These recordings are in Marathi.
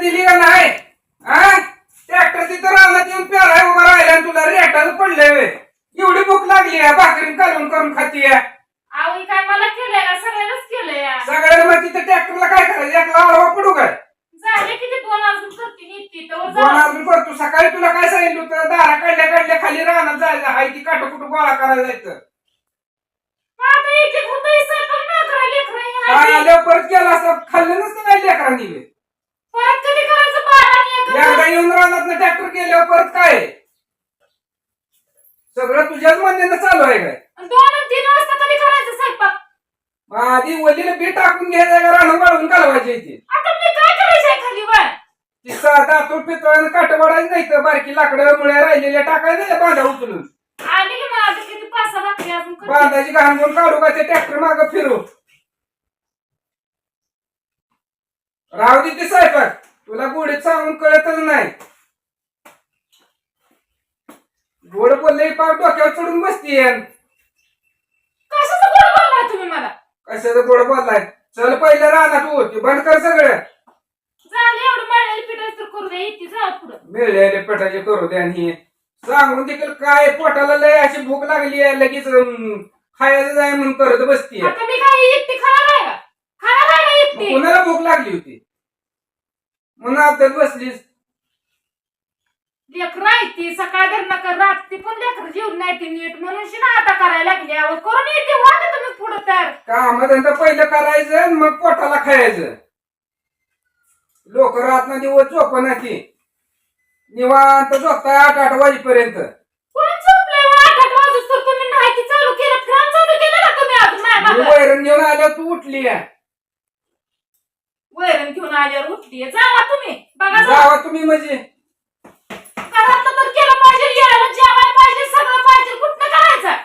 दिली का नाही? हा ट्रॅक्टर तिथं रानात येऊन पेराय उभा राहिला तुला रेटाच व्हय. एवढी भूक लागली आहे भाकरी कालवून करून खाती आवई काय मला केलंय का? सगळ्यांनाच केलंय या. सगळ्याला मग तिथं ट्रॅक्टरला काय करायचं? एकला आडवा पडू काय? झाले किती? दोन अजून करते दोन अजून करतो. सकाळी तुला काय सांगितलं होतं? दारा काढल्या काढल्या खाली रानात जायचं. हाय ती काटो कुठं गोळा करायला जायचं आता एक एक होतं? स्वयंपाक नाही करायला लेकरं हे काय आधी. आल्यावर परत केला असं खाल्लं नसतं नाही लेकरांनी? बी. परत कधी करायचं बारा आणि एक एकदा येऊन रानात ट्रॅक्टर केल्यावर परत काय सगळं तुझ्याच म्हणण्यानं चालू आहे काय? दोन तीन वाजता कधी करायचं स्वयंपाक. आधी वलीला बी टाकून घ्यायचं का? राहणं वाळून घालवायची इथे आता मी काय करायचंय खाली वर ती साधा तो पितळानं काट वाढायचं नाही तर बारकी लाकडं मुळ्या राहिलेल्या टाकायचं बांधा उचलून. आली की मग आता किती पाच सहा भाकरी अजून करते. बांधाची घाण काढू का ते ट्रॅक्टर माग फिरू राहू दे ते स्वयंपाक. तुला गोडीत सांगून कळतच नाही. गोड बोलले पाव डोक्यावर चढून बसतीये कशाचं गोड बोललाय तुम्ही मला? कशाचं गोड बोललाय? चल पहिलं राहणार तू ते बंद कर सगळं. झाले एवढं मळलेलं पिठाचं तर करू दे इथे जा पुढं. मिळलेले पेटाचे करू दे आणि हे. सांगून देखील काय पोटाला लय अशी भूक लागली आहे लगेच अं, खायचं जाय म्हणून करत बसतीये. आता मी काय एकटी खाणार आहे का? खाणार आहे का एकटी कुणाला भूक लागली होती? म्हणून आता बसलीस. लेकरं आहे ती सकाळ धर नका रात्री पण लेकरं जेवण नाही ती नीट. म्हणून शी ना आता करायला लागली अहो, करून येते वागा तुम्ही पुढं तर. काम धंदा पहिलं करायचं आणि मग पोटाला खायचं. लोक रात्र दिवस झोपना ती निवांत झोपताय आठ आठ वाजेपर्यंत. कोण व आठ आठ वाजूस तर तुम्ही नाही ती चालू केलं. फॅन चालू केलं का तुम्ही अजून माझ्या मी मागं? वैरण घेऊन आल्यावर तू उठली आहे. वैरण घेऊन आल्यावर उठली जावा तुम्ही. बघा जावा. जावा तुम्ही म्हणजे. केलं पाहिजे जेवायला पाहिजे सगळं पाहिजे. कुठनं करायचं?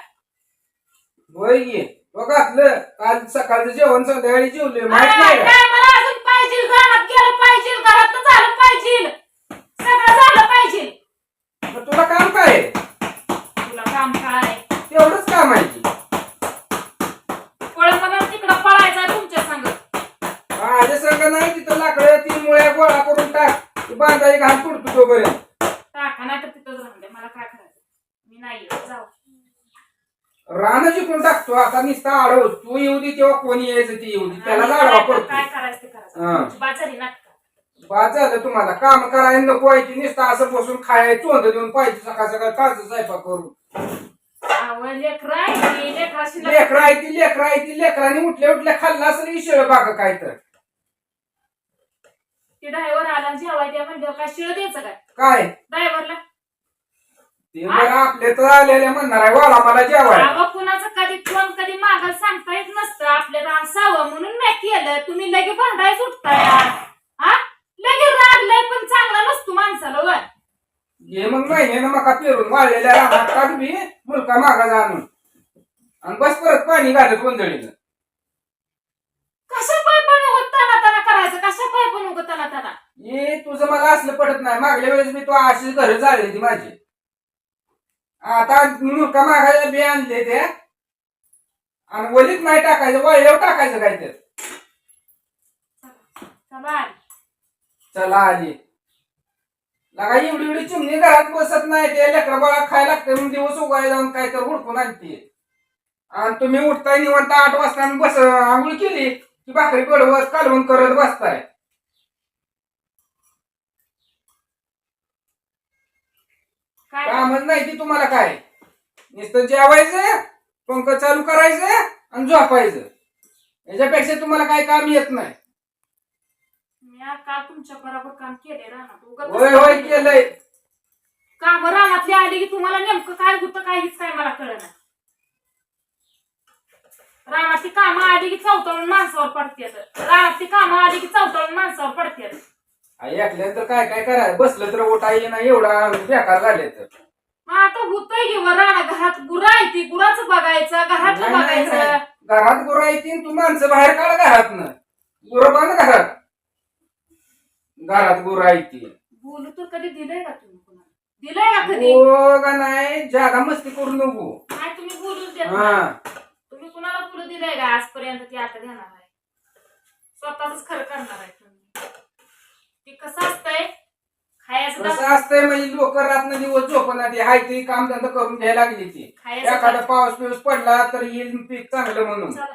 होय की. तो घातलं. काल सकाळचं जेवण संध्याकाळी जेवले माहीत नाही. का काय मला अजून पाहिजे? घरात गेलं पाहिजे घरात झालं पाहिजे. सगळं झालं पाहिजे. मग तुला काम काय? आहे? तुला काम काय? तेवढंच काम आहे की. पळत मला तिकडं पळायचं तुमच्या संग? माझ्या संग नाही तिथं लाकडं तीन मुळ्या गोळा करून टाक. ती बांधाई घाल तुडतो तोपर्यंत टाका नाही तर तिथंच राहून दे मला काय करायचं मी नाही येत जाऊ रान जिंकून टाकतो? आता नुसता आडव. तू येऊ दे तेव्हा कोणी यायचं ते येऊ दे. त्याला लाडवा काय पडतो. करायचं ते करायचं. हा. बाजारी नाटक. बाद झालं तुम्हाला. काम करायला नको आहे की नुसतं असं बसून खायचं चोंद देऊन पाहिजे. सकाळ सकाळ ताज स्वयंपाक करून. आवं लेकरं आहे ती, लेकराशी लग्न- लेकरं आहे ती लेकरं आहे ती. लेकरांनी उठल्या उठल्या खाल्लं असेल विषय बाग काय तर. ते ड्रायव्हर आला जेवाय म्हणजे काय शिळ द्यायचं काय? काय? ड्रायव्हरला? ते बरं आपले तर आलेले म्हणणार आहे वाला मला जेवाय अगं कुणाचं कधी कोण कधी मागं सांगता येत नसतं. आपल्याला असावं म्हणून मी केलं. तुम्ही लगे भांडाय सुटताय हा लगे रागलंय पण चांगला नसतो माणसाला वर हे मग महिन्यानं मका पेरून वाळलेल्या रानात टाक बी मुलका मागा जाणून. आणि बस परत पाणी घालत गोंधळीनं. कशा पाय पण उगत तना तना करायचं? कशा पाय पण उगत तना तना हे तुझं मला असलं पटत नाही. मागल्या वेळेस मी तो अशीच घर ती माझी. आता मुलका मागायला बी आणले ते? आणि वलीत नाही टाकायचं वळल्यावर टाकायचं काय ते चला. आली. लगा एवढी एवढी चिमणी घरात बसत नाही ते लेकरा बाळा खायला लागते म्हणून दिवस उगाय जाऊन काय तर हुडकून आणते. आणि तुम्ही उठताय निवडता आठ वाजता बस आंघोळ केली की भाकरी कडवत कालवून करत बसताय. काय? कामच नाही ती तुम्हाला काय? नुसतं जेवायचं पंख चालू करायचं आणि झोपायचं. याच्यापेक्षा तुम्हाला काय काम येत नाही. मी आज काल तुमच्या बरोबर काम केले होय होय केलंय. काम रानातली आली की तुम्हाला नेमकं काय होतं काहीच काय मला कळलं रानातली कामं आली की चौताळून माणसावर पडतात रानातली कामं आली की चौताळून माणसावर पडतात आई ऐकल्यानंतर काय काय करायचं? बसलं तर ओटा येईना एवढा बेकार झाले तर आता होतंय की वर राणा घरात गुरा आहे ती गुराचं बघायचं घरातलं नाही, नाही, बघायचं. नाही. घरात गुरं येतील तू माणसं बाहेर काढ घरात गुरं बांध घरात. घरात गुरं येतील. बोलू तर कधी दिलंय का तुम्ही कुणाला? दिलंय का कधी? हो का नाही? जागा मस्ती करू नको. नाही तुम्ही देत नाही. हा. तुम्ही कुणाला बोलू दिलंय का आजपर्यंत ती आता देणार आहे? स्वतःच खरं करणार आहे तुम्ही ती कसं एकदा कसं असतंय म्हणजे लोक रात्र दिवस झोपणार हाय ती काम धंदा करून घ्यायला लागली ती. खायचं एखादा पाऊस पिऊस पडला तर येईल पीक चांगलं म्हणून. चला.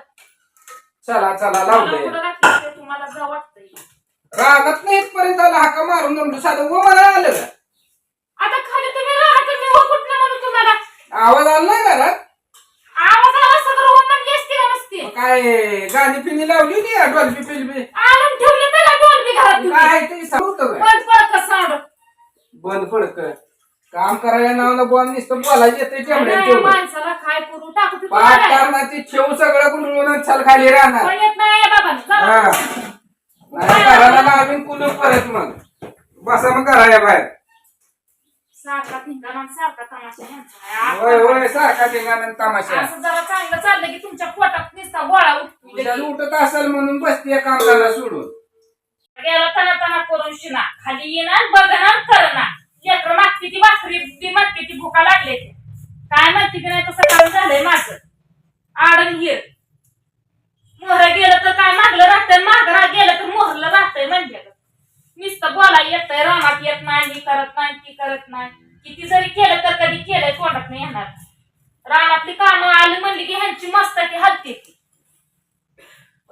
चला चला मला लावलंय. कुठं घातलं ते तुम्हाला जाऊ वाटतंय. रानात नाही इथपर्यंत आला हाका मारून जमलो साधं व मला आलं का? आता खाली तुम्ही राहता मी वर कुठलं म्हणून तुम्हाला. आवाज आला नाही घरात? आवाज आला सगळं वमन घेसते का नसते? मग काय गाणी पिणी लावली होती डॉल्बी पिलबी? आणून ठेवले तर का डोलबी घरात तुम्ही? काय ते सांगतो का बंद पडक साऊंड बंद पडक काम करायला नावानं बॉल नुसतं बोलायचं येते तेवढं. माणसाला काय करू? टाकू ते पाच तुम्हाला. कारणाची ठेव सगळं गुंडळून चाल खाली राहणार. कोण येत नाही बाबा चला. नाही घराला लावीन कुलूप परत मग. बसा मग घराच्या बाहेर. सारखा धिंगाणा आणि सारखा तमाशा ह्यांचा आहे. होय होय सारखा धिंगाणा तमाशा. असं जरा चांगलं चाललं की तुमच्या पोटात नुसता गोळा उठतो तुझ्या उठत असेल म्हणून बसते कामगाला सोडून. गेला तना तना करून शिना. खाली येणार बघणार करणार लेकर मागती ती भाकरी ती मागती ती भुका लागले ते काय माहिती की नाही तसं काम झालंय माझं आडन हिर मोहर गेलं तर काय मागलं राहतंय मागरा गेलं तर मोहरलं राहतंय म्हणजे नुसतं बोला येतंय रानात येत नाही ही करत नाही ती करत नाही. किती जरी केलं तर कधी केलंय तोंडात नाही येणार. रानातली कामं आली म्हणली की ह्यांची मस्त ती. हलते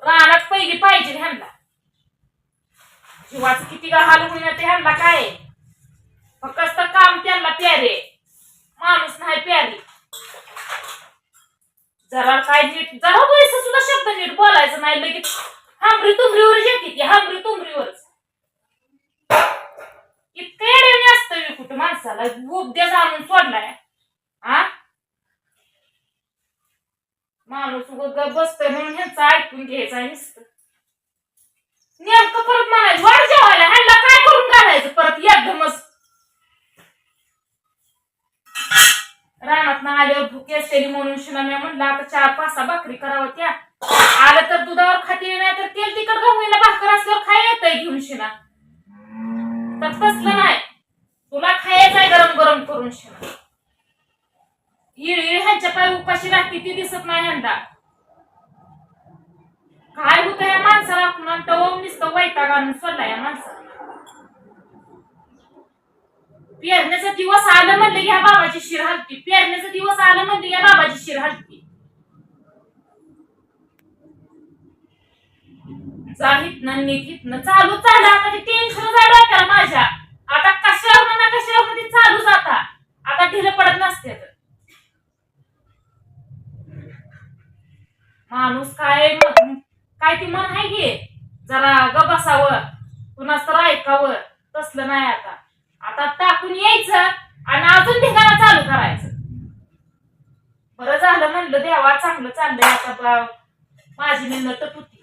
रानात पहिली पाहिजे ह्यांना. जीवाचं किती का हाल ते ह्यांना काय? फक्त काम त्यांना प्यारे. माणूस नाही प्यारे. जरा काय नीट जरा पैसे सुद्धा शब्द नीट बोलायचं नाही. लगेच हांबरी तुमरीवर येते ती हांबरी तुमरीवरच इतकं असतं कुठं माणसाला उपदेश आणून सोडलाय. आ माणूस उग बसतोय म्हणून ह्यांचं ऐकून घ्यायचं आहे नुसतं. नेमकं परत म्हणायचं वाढ जेवायला ह्यांना काय करून घालायचं परत एकदमच? रानात ना आल्यावर भूक असलेली म्हणून शिला मी म्हणलं आता चार पाच सहा भाकरी करावं त्या. आलं तर दुधावर खाते नाही तर तेल तिकड गहूला भाकर असल्यावर खाय येतंय घेऊन शिना तर तसलं नाही. तुला खायचं गरम गरम करून शिना इळी ह्यांच्या पाय उपाशी राहते ती दिसत नाही ह्यांना. काय होतं या माणसाला? आपण टवम नुसतं वैताग आणून सोडला या माणसाला. पेरण्याचा दिवस आलं म्हणलं की ह्या बाबाची शिर हलती. पेरण्याचा दिवस आलं म्हणलं या बाबाची शिर हलती. जाहीत न निघित न चालू चाललं आता टेन्शन झालं का माझ्या. ना कशावर ते चालूच आता आता ढिल पडत नसते तर. माणूस काय काय ती मन आहे की? जरा ग बसावं. कुणाच तर ऐकावं. तसलं नाही आता. आता टाकून यायचं आणि अजून ठिकाणा चालू करायचं. बरं झालं म्हणलं देवा चांगलं चाललंय आता बा- माझी मी नटत होती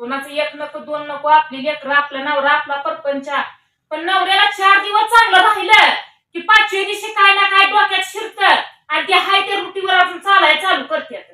कोणाचं एक नको दोन नको आपली लेकरं आपला नवरा आपला परपंचा. पण नवऱ्याला चार दिवस चांगलं राहिलं की पाचवी दिवशी काय ना काय डोक्यात शिरत आणि ते हाय त्या रुटीवर अजून चालाय चालू करते